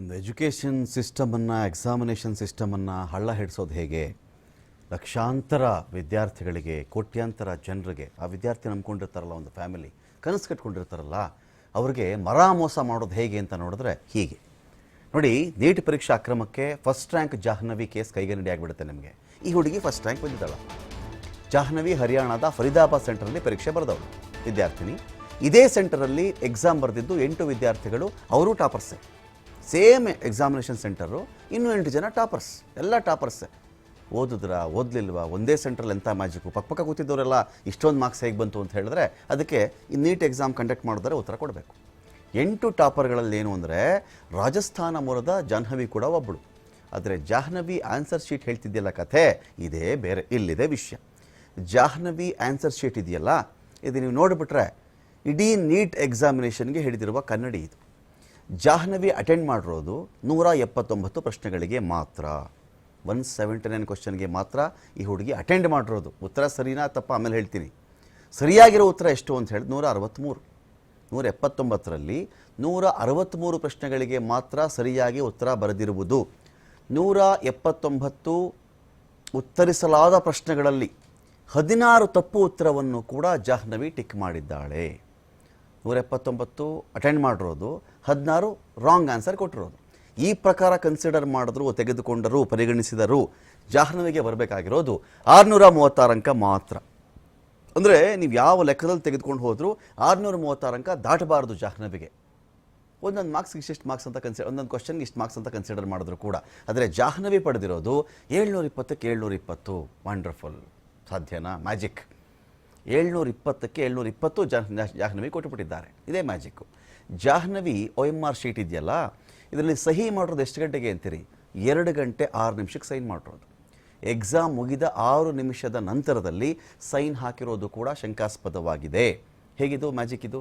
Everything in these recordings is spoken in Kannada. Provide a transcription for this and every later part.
ಒಂದು ಎಜುಕೇಷನ್ ಸಿಸ್ಟಮನ್ನು, ಎಕ್ಸಾಮಿನೇಷನ್ ಸಿಸ್ಟಮನ್ನು ಹಳ್ಳ ಹಿಡಿಸೋದು ಹೇಗೆ? ಲಕ್ಷಾಂತರ ವಿದ್ಯಾರ್ಥಿಗಳಿಗೆ, ಕೋಟ್ಯಾಂತರ ಜನರಿಗೆ, ಆ ವಿದ್ಯಾರ್ಥಿ ನಂಬ್ಕೊಂಡಿರ್ತಾರಲ್ಲ ಒಂದು ಫ್ಯಾಮಿಲಿ, ಕನಸು ಕಟ್ಕೊಂಡಿರ್ತಾರಲ್ಲ, ಅವ್ರಿಗೆ ಮರ ಮೋಸ ಮಾಡೋದು ಹೇಗೆ ಅಂತ ನೋಡಿದ್ರೆ ಹೀಗೆ. ನೋಡಿ, ನೀಟ್ ಪರೀಕ್ಷಾ ಅಕ್ರಮಕ್ಕೆ ಫಸ್ಟ್ ರ್ಯಾಂಕ್ ಜಾಹ್ನವಿ ಕೇಸ್ ಕೈಗನ್ನಡಿ ಆಗಿಬಿಡುತ್ತೆ ನಿಮಗೆ. ಈ ಹುಡುಗಿ ಫಸ್ಟ್ ರ್ಯಾಂಕ್ ಬಂದಿದ್ದಾಳೆ. ಜಾಹ್ನವಿ ಹರಿಯಾಣದ ಫರೀದಾಬಾದ್ ಸೆಂಟರಲ್ಲಿ ಪರೀಕ್ಷೆ ಬರೆದವಳು. ವಿದ್ಯಾರ್ಥಿನಿ. ಇದೇ ಸೆಂಟರಲ್ಲಿ ಎಕ್ಸಾಮ್ ಬರೆದಿದ್ದು ಎಂಟು ವಿದ್ಯಾರ್ಥಿಗಳು, ಅವರು ಟಾಪರ್ಸೆ. ಸೇಮ್ ಎಕ್ಸಾಮಿನೇಷನ್ ಸೆಂಟರು ಇನ್ನೂ ಎಂಟು ಜನ ಟಾಪರ್ಸ್ ಎಲ್ಲ ಟಾಪರ್ಸ್ ಓದಿದ್ರ, ಓದಲಿಲ್ವಾ? ಒಂದೇ ಸೆಂಟ್ರಲ್ಲಿ ಎಂಥ ಮ್ಯಾಜಿಕ್ಕು ಪಕ್ಕ ಕೂತಿದ್ದವರೆಲ್ಲ ಇಷ್ಟೊಂದು ಮಾರ್ಕ್ಸ್ ಹೇಗೆ ಬಂತು ಅಂತ ಹೇಳಿದ್ರೆ ಅದಕ್ಕೆ ಈ ನೀಟ್ ಎಕ್ಸಾಮ್ ಕಂಡಕ್ಟ್ ಮಾಡಿದ್ರೆ ಉತ್ತರ ಕೊಡಬೇಕು. ಎಂಟು ಟಾಪರ್ಗಳಲ್ಲಿ ಏನು ಅಂದರೆ ರಾಜಸ್ಥಾನ ಮೂಲದ ಜಾಹ್ನವಿ ಕೂಡ ಒಬ್ಬಳು ಆದರೆ ಜಾಹ್ನವಿ ಆನ್ಸರ್ ಶೀಟ್ ಹೇಳ್ತಿದ್ದಿಲ್ಲ ಕಥೆ? ಇದೇ ಬೇರೆ, ಇಲ್ಲಿದೆ ವಿಷಯ. ಜಾಹ್ನವಿ ಆನ್ಸರ್ ಶೀಟ್ ಇದೆಯಲ್ಲ? ಇದು ನೀವು ನೋಡಿಬಿಟ್ರೆ ಇಡೀ ನೀಟ್ ಎಕ್ಸಾಮಿನೇಷನ್ಗೆ ಹಿಡಿದಿರುವ ಕನ್ನಡಿ ಇದು. ಜಾಹ್ನವಿ ಅಟೆಂಡ್ ಮಾಡಿರೋದು ನೂರ ಎಪ್ಪತ್ತೊಂಬತ್ತು ಪ್ರಶ್ನೆಗಳಿಗೆ ಮಾತ್ರ. ಒನ್ ಸೆವೆಂಟಿ ನೈನ್ ಕ್ವಶನ್ಗೆ ಮಾತ್ರ ಈ ಹುಡುಗಿ ಅಟೆಂಡ್ ಮಾಡಿರೋದು. ಉತ್ತರ ಸರಿನಾ ತಪ್ಪ ಆಮೇಲೆ ಹೇಳ್ತೀನಿ. ಸರಿಯಾಗಿರೋ ಉತ್ತರ ಎಷ್ಟು ಅಂತ ಹೇಳಿ ನೂರ ಅರವತ್ತ್ಮೂರು ನೂರ ಎಪ್ಪತ್ತೊಂಬತ್ತರಲ್ಲಿ ನೂರ ಅರವತ್ತ್ಮೂರು ಪ್ರಶ್ನೆಗಳಿಗೆ ಮಾತ್ರ ಸರಿಯಾಗಿ ಉತ್ತರ ಬರೆದಿರುವುದು. ನೂರ ಎಪ್ಪತ್ತೊಂಬತ್ತು ಉತ್ತರಿಸಲಾದ ಪ್ರಶ್ನೆಗಳಲ್ಲಿ ಹದಿನಾರು ತಪ್ಪು ಉತ್ತರವನ್ನು ಕೂಡ ಜಾಹ್ನವಿ ಟಿಕ್ ಮಾಡಿದ್ದಾಳೆ. ನೂರ ಎಪ್ಪತ್ತೊಂಬತ್ತು ಅಟೆಂಡ್ ಮಾಡಿರೋದು, ಹದಿನಾರು ರಾಂಗ್ ಆನ್ಸರ್ ಕೊಟ್ಟಿರೋದು. ಈ ಪ್ರಕಾರ ಕನ್ಸಿಡರ್ ಮಾಡಿದ್ರು, ತೆಗೆದುಕೊಂಡರು, ಪರಿಗಣಿಸಿದರು, ಜಾಹ್ನವಿಗೆ ಬರಬೇಕಾಗಿರೋದು ಆರುನೂರ ಮೂವತ್ತಾರು ಅಂಕ ಮಾತ್ರ. ಅಂದರೆ ನೀವು ಯಾವ ಲೆಕ್ಕದಲ್ಲಿ ತೆಗೆದುಕೊಂಡು ಹೋದರೂ ಆರುನೂರ ಮೂವತ್ತಾರು ಅಂಕ ದಾಟಬಾರದು ಜಾಹ್ನವಿಗೆ. ಒಂದೊಂದು ಮಾರ್ಕ್ಸ್ ಇಷ್ಟು ಮಾರ್ಕ್ಸ್ ಅಂತ ಕನ್ಸಿಡರ್ ಒಂದೊಂದು ಕ್ವಶನ್ಗೆ ಇಷ್ಟು ಮಾರ್ಕ್ಸ್ ಅಂತ ಕನ್ಸಿಡರ್ ಮಾಡಿದ್ರು ಕೂಡ. ಆದರೆ ಜಾಹ್ನವಿ ಪಡೆದಿರೋದು ಏಳ್ನೂರ ಇಪ್ಪತ್ತಕ್ಕೆ ಏಳ್ನೂರ ಇಪ್ಪತ್ತು ವಂಡರ್ಫುಲ್ ಸಾಧ್ಯನಾ? ಮ್ಯಾಜಿಕ್ ಏಳ್ನೂರ ಇಪ್ಪತ್ತಕ್ಕೆ ಏಳ್ನೂರ ಇಪ್ಪತ್ತು ಜಾಹ್ ಜಾಹ್ನವಿ ಕೊಟ್ಟುಬಿಟ್ಟಿದ್ದಾರೆ. ಇದೇ magic. Jahnavi O M R sheet ಇದೆಯಲ್ಲ, ಇದರಲ್ಲಿ ಸಹಿ ಮಾಡಿರೋದು ಎಷ್ಟು ಗಂಟೆಗೆ ಅಂತೀರಿ? ಎರಡು ಗಂಟೆ ಆರು ನಿಮಿಷಕ್ಕೆ ಸೈನ್ ಮಾಡಿರೋದು. ಎಕ್ಸಾಮ್ ಮುಗಿದ ಆರು ನಿಮಿಷದ ನಂತರದಲ್ಲಿ ಸೈನ್ ಹಾಕಿರೋದು ಕೂಡ ಶಂಕಾಸ್ಪದವಾಗಿದೆ. ಹೇಗಿದು ಮ್ಯಾಜಿಕ್ ಇದು?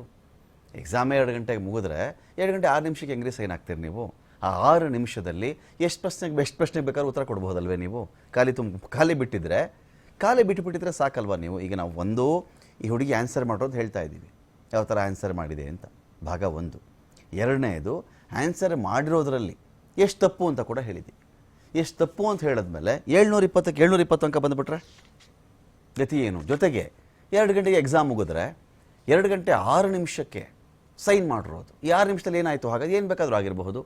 ಎಕ್ಸಾಮೇ ಎರಡು ಗಂಟೆಗೆ ಮುಗಿದ್ರೆ ಎರಡು ಗಂಟೆ ಆರು ನಿಮಿಷಕ್ಕೆ ಹೆಂಗ್ರಿ ಸೈನ್ ಹಾಕ್ತೀರಿ ನೀವು? ಆ ಆರು ನಿಮಿಷದಲ್ಲಿ ಎಷ್ಟು ಪ್ರಶ್ನೆಗೆ ಎಷ್ಟು ಪ್ರಶ್ನೆಗೆ ಬೇಕಾದ್ರೂ ಉತ್ತರ ಕೊಡ್ಬೋದಲ್ವೇ ನೀವು? ಖಾಲಿ ತುಂಬ ಖಾಲಿ ಬಿಟ್ಟಿದ್ರೆ ಖಾಲಿ ಬಿಟ್ಟುಬಿಟ್ಟಿದ್ರೆ ಸಾಕಲ್ವಾ ನೀವು? ಈಗ ನಾವು ಒಂದು ಈ ಹುಡುಗಿ ಆನ್ಸರ್ ಮಾಡೋದು ಹೇಳ್ತಾ ಇದ್ದೀವಿ. ಯಾವ ಥರ ಆನ್ಸರ್ ಮಾಡಿದೆ ಅಂತ? ಭಾಗ ಒಂದು. ಎರಡನೇದು ಆನ್ಸರ್ ಮಾಡಿರೋದ್ರಲ್ಲಿ ಎಷ್ಟು ತಪ್ಪು ಅಂತ ಕೂಡ ಹೇಳಿದ್ದೀವಿ ಎಷ್ಟು ತಪ್ಪು ಅಂತ ಹೇಳಿದ್ಮೇಲೆ ಏಳ್ನೂರ ಇಪ್ಪತ್ತಕ್ಕೆ ಏಳ್ನೂರ ಇಪ್ಪತ್ತು ಅಂಕ ಬಂದುಬಿಟ್ರೆ? ಗತಿ ಏನು? ಜೊತೆಗೆ ಎರಡು ಗಂಟೆಗೆ ಎಕ್ಸಾಮ್ ಮುಗಿದ್ರೆ ಎರಡು ಗಂಟೆ ಆರು ನಿಮಿಷಕ್ಕೆ ಸೈನ್ ಮಾಡಿರೋದು ಈ ಆರು ನಿಮಿಷದಲ್ಲಿ ಏನಾಯಿತು? ಹಾಗಾಗಿ ಏನು ಬೇಕಾದರೂ ಆಗಿರಬಹುದು.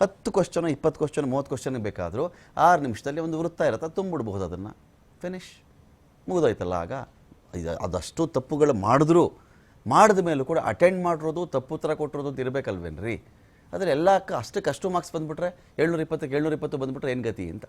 ಹತ್ತು ಕ್ವಶನು ಇಪ್ಪತ್ತು ಕ್ವಶನ್ ಮೂವತ್ತು ಕ್ವಶನ್ ಬೇಕಾದರೂ ಆರು ನಿಮಿಷದಲ್ಲಿ ಒಂದು ವೃತ್ತ ಇರುತ್ತೆ ತುಂಬಿಡ್ಬಹುದು ಅದನ್ನು. ಫಿನಿಶ್ ಮುಗಿದೋಯ್ತಲ್ಲ ಆಗ ಅದಷ್ಟು ತಪ್ಪುಗಳು ಮಾಡಿದ್ರು, ಮಾಡಿದ ಮೇಲೂ ಕೂಡ ಅಟೆಂಡ್ ಮಾಡಿರೋದು, ತಪ್ಪು ಉತ್ತರ ಕೊಟ್ಟಿರೋದು ಅಂತ ಇರಬೇಕಲ್ವೇನ್ರಿ? ಆದರೆ ಎಲ್ಲ ಅಷ್ಟಕ್ಕೆ ಅಷ್ಟು ಮಾರ್ಕ್ಸ್ ಬಂದುಬಿಟ್ರೆ, ಏಳ್ನೂರ ಇಪ್ಪತ್ತಕ್ಕೆ ಏಳ್ನೂರ ಇಪ್ಪತ್ತು ಬಂದುಬಿಟ್ರೆ ಏನು ಗತಿ ಅಂತ?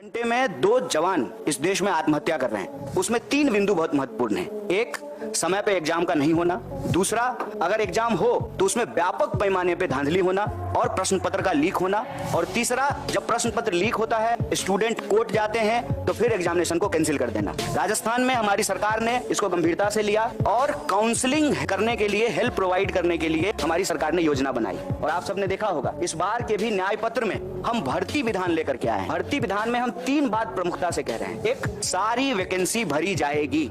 घंटे में दो जवान इस देश में आत्महत्या कर रहे हैं। उसमें तीन बिंदु बहुत महत्वपूर्ण हैं। एक, समय पे एग्ज़ाम का नहीं होना। दूसरा, अगर एग्ज़ाम हो तो उसमें व्यापक पैमाने पे धांधली होना और प्रश्न पत्र का लीक होना। और तीसरा, जब प्रश्न पत्र लीक होता है, स्टूडेंट कोर्ट जाते हैं तो फिर एग्जामिनेशन को कैंसिल कर देना। राजस्थान में हमारी सरकार ने इसको गंभीरता से लिया और काउंसलिंग करने के लिए, हेल्प प्रोवाइड करने के लिए हमारी सरकार ने योजना बनाई। और आप सबने देखा होगा, इस बार के भी न्याय पत्र में हम भर्ती विधान लेकर के आए भर्ती विधान में हम तीन बात प्रमुखता से कह रहे हैं। एक, सारी वैकेंसी भरी जाएगी।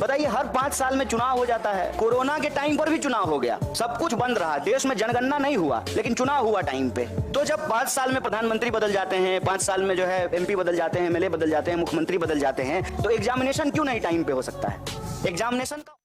बताइए, हर पाँच साल में चुनाव हो जाता है। कोरोना के टाइम पर भी चुनाव हो गया। सब कुछ बंद रहा। देश में जनगणना नहीं हुआ, लेकिन चुनाव हुआ टाइम पे। तो जब पाँच साल में प्रधानमंत्री बदल जाते हैं, पाँच साल में जो है एमपी बदल जाते हैं एमएलए बदल जाते हैं, मुख्यमंत्री बदल जाते हैं तो एग्जामिनेशन क्यों नहीं टाइम पे हो सकता है? एग्जामिनेशन का